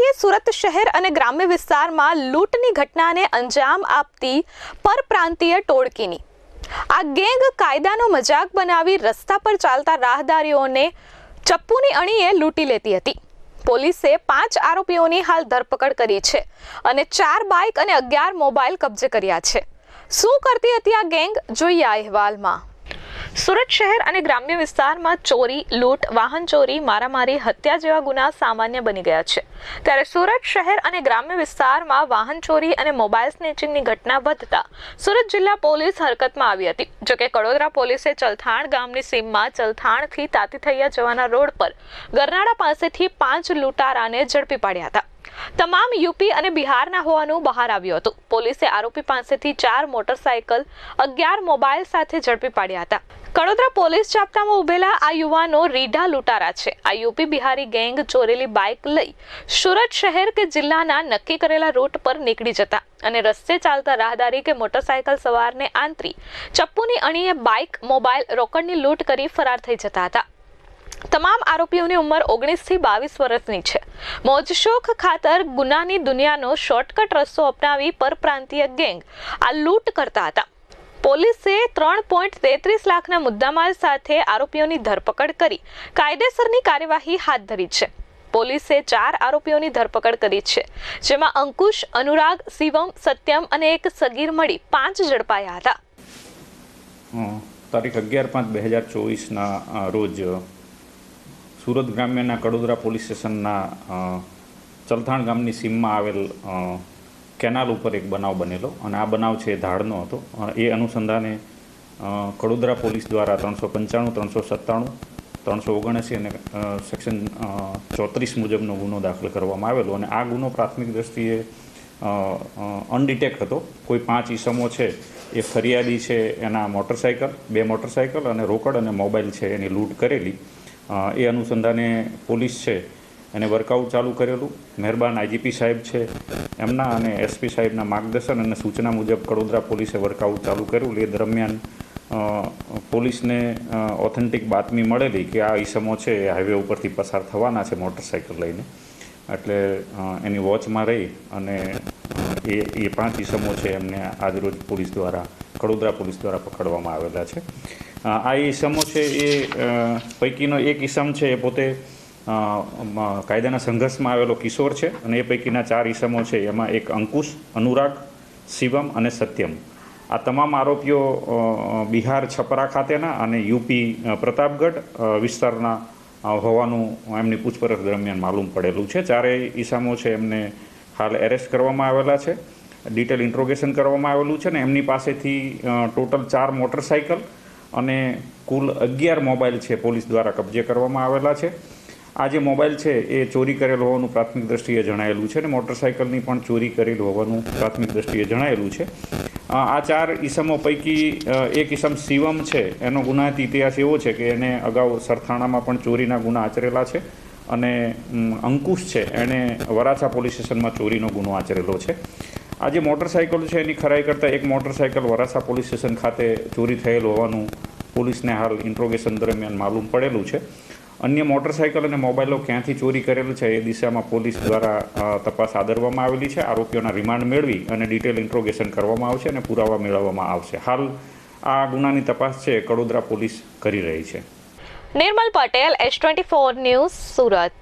મળીએ સુરત શહેર અને ગ્રામ્ય વિસ્તારમાં લૂંટની ઘટનાને અંજામ આપતી પરપ્રાંતીય ટોળકીની. આ ગેંગ કાયદાનો મજાક બનાવી રસ્તા પર ચાલતા રાહદારીઓને ચપ્પુની અણીએ લૂંટી લેતી હતી. પોલીસે પાંચ આરોપીઓની હાલ ધરપકડ કરી છે અને ચાર બાઇક અને અગિયાર મોબાઈલ કબજે કર્યા છે. શું કરતી હતી આ ગેંગ? જોઈએ આ અહેવાલમાં. સુરત શહેર અને ગ્રામ્ય વિસ્તારમાં ચોરી, લૂંટ, વાહન ચોરી, મારામારી, હત્યા જેવા ગુના સામાન્ય બની ગયા છે. ત્યારે સુરત શહેર અને ગ્રામ્ય વિસ્તારમાં વાહન ચોરી અને મોબાઈલ સ્નેચિંગની ઘટના વધતા સુરત જિલ્લા પોલીસ હરકતમાં આવી હતી. જોકે કડોદરા પોલીસે ચલથાણ ગામની સીમમાં ચલથાણથી તાતીથૈયા જવાના રોડ પર ગરનાળા પાસેથી પાંચ લૂંટારાને ઝડપી પાડ્યા હતા. તમામ યુપી અને બિહારના હોવાનું બહાર આવ્યું હતું. પોલીસે આરોપી પાસેથી ચાર મોટરસાયકલ, અગિયાર મોબાઈલ સાથે ઝડપી પાડ્યા હતા. કડોદરા પોલીસ ચાપતામાં ઉભેલા આ યુવાનો રીઢા લૂંટારા છે. આ યુપી બિહારી ગેંગ ચોરેલી બાઇક લઈ સુરત શહેર કે જિલ્લાના નક્કી કરેલા રૂટ પર નીકળી જતા અને રસ્તે ચાલતા રાહદારી કે મોટરસાયકલ સવારને આંતરી ચપ્પુની અણીએ બાઇક મોબાઈલ રોકડની લૂંટ કરી ફરાર થઈ જતા હતા. તમામ આરોપીઓની ઉંમર ઓગણીસથી બાવીસ વર્ષની છે. મોજશોખ ખાતર ગુનાની દુનિયાનો શોર્ટકટ રસ્તો અપનાવી પરપ્રાંતીય ગેંગ આ લૂંટ કરતા હતા. પોલીસે ત્રણ પોઈન્ટ તેત્રીસ લાખના મુદ્દામાલ સાથે આરોપીઓની ધરપકડ કરી. કાયદેસરની કાર્યવાહી હાથ ધરી છે. પોલીસે ચાર આરોપીઓની ધરપકડ કરી છે, જેમાં અંકુશ, અનુરાગ, શિવમ, સત્યમ અને એક સગીર મળી પાંચ ઝડપાયા હતા. તારીખ અગિયાર પાંચ બે હજાર ચોવીસના રોજ સુરત ગ્રામ્યના કડોદરા પોલીસ સ્ટેશનના ચલથાણ ગામની સીમમાં આવેલ કેનાલ ઉપર એક બનાવ બનેલો અને આ બનાવ છે એ ધાડનો હતો. એ અનુસંધાને કડોદરા પોલીસ દ્વારા ત્રણસો પંચાણું, ત્રણસો સત્તાણું, ત્રણસો ઓગણસી અને સેક્શન ચોત્રીસ મુજબનો ગુનો દાખલ કરવામાં આવેલો અને આ ગુનો પ્રાથમિક દ્રષ્ટિએ અનડિટેક્ટ હતો. કોઈ પાંચ ઈસમો છે એ ફરિયાદી છે એના મોટરસાયકલ, બે મોટરસાયકલ અને રોકડ અને મોબાઈલ છે એની લૂંટ કરેલી. એ અનુસંધાને પોલીસ છે. એને વર્કઆઉટ ચાલુ કરેલું. મહેરબાન આઈજીપી સાહેબ છે એમના અને એસપી સાહેબના માર્ગદર્શન અને સૂચના મુજબ કડોદરા પોલીસે વર્કઆઉટ ચાલુ કર્યું. એ દરમિયાન પોલીસને ઓથેન્ટિક બાતમી મળેલી કે આ ઈસમો છે એ હાઈવે ઉપરથી પસાર થવાના છે મોટરસાયકલ લઈને. એટલે એની વોચમાં રહી અને એ એ પાંચ ઈસમો છે એમને આજરોજ પોલીસ દ્વારા, કડોદરા પોલીસ દ્વારા પકડવામાં આવેલા છે. આ ઈસમો છે, એ પૈકીનો એક ઈસમ છે, એ પોતે કાયદાના સંઘર્ષમાં આવેલો કિશોર છે અને એ પૈકીના ચાર ઈસમો છે. એમાં એક અંકુશ, અનુરાગ, શિવમ અને સત્યમ. આ તમામ આરોપીઓ બિહાર છપરા ખાતેના અને યુપી પ્રતાપગઢ વિસ્તારના હોવાનું એમની પૂછપરછ દરમિયાન માલુમ પડેલું છે. ચારેય ઈસામો છે, એમને હાલ એરેસ્ટ કરવામાં આવેલા છે. ડિટેલ ઇન્ટ્રોગેશન કરવામાં આવેલું છે ને એમની પાસેથી ટોટલ ચાર મોટરસાયકલ અને કુલ અગિયાર મોબાઈલ છે પોલીસ દ્વારા કબજે કરવામાં આવેલા છે. આ જે મોબાઈલ છે એ ચોરી કરેલ હોવાનું પ્રાથમિક દ્રષ્ટિએ જણાયેલું છે અને મોટરસાયકલની પણ ચોરી કરેલ હોવાનું પ્રાથમિક દ્રષ્ટિએ જણાયેલું છે. આ ચાર ઈસમો પૈકી એક ઈસમ શિવમ છે. એનો ગુનાહિત ઇતિહાસ એવો છે કે એને અગાઉ સરથાણામાં પણ ચોરીના ગુના આચરેલા છે અને અંકુશ છે. એણે વરાછા પોલીસ સ્ટેશનમાં ચોરીનો ગુનો આચરેલો છે. આ જે મોટરસાયકલ છે, એની ખરાઈ કરતાં એક મોટરસાયકલ વરાસા પોલીસ સ્ટેશન ખાતે ચોરી થયેલ હોવાનું પોલીસને હાલ ઇન્ટ્રોગેશન દરમિયાન માલુમ પડેલું છે. અન્ય મોટરસાયકલ અને મોબાઈલો ક્યાંથી ચોરી કરેલું છે, એ દિશામાં પોલીસ દ્વારા તપાસ આદરવામાં આવેલી છે. આરોપીઓના રિમાન્ડ મેળવી અને ડિટેલ ઇન્ટ્રોગેશન કરવામાં આવશે અને પુરાવા મેળવવામાં આવશે. હાલ આ ગુનાની તપાસ છે કડોદરા પોલીસ કરી રહી છે. Nirmal Patel H twenty four news Surat.